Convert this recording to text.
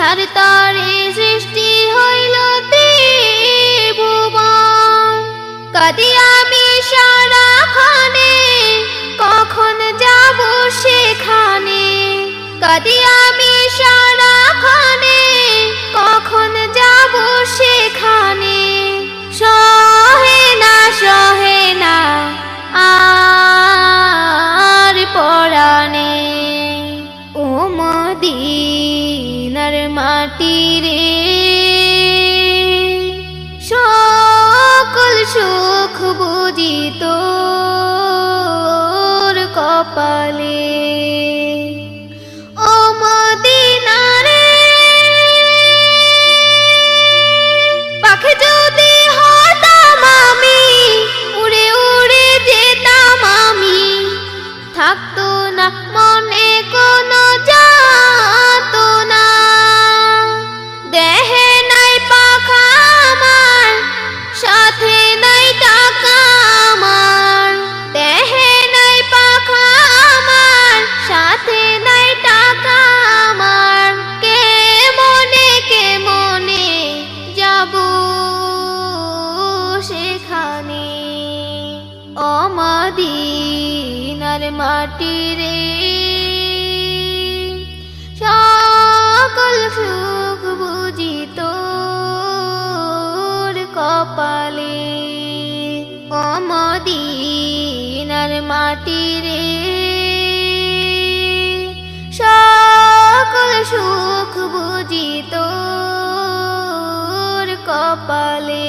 যার তারে সৃষ্টি হইল কাদি আমি সারাখানে কখন যাব সেখানে? কাদি আমি সারাখানে তোর কপালে সেখানে অমাদিনার মাটি রে। সকল সুখ বুঝি তোর কপালে অমদিনার মাটি রে। সকল সুখ বুঝি তোর কপালে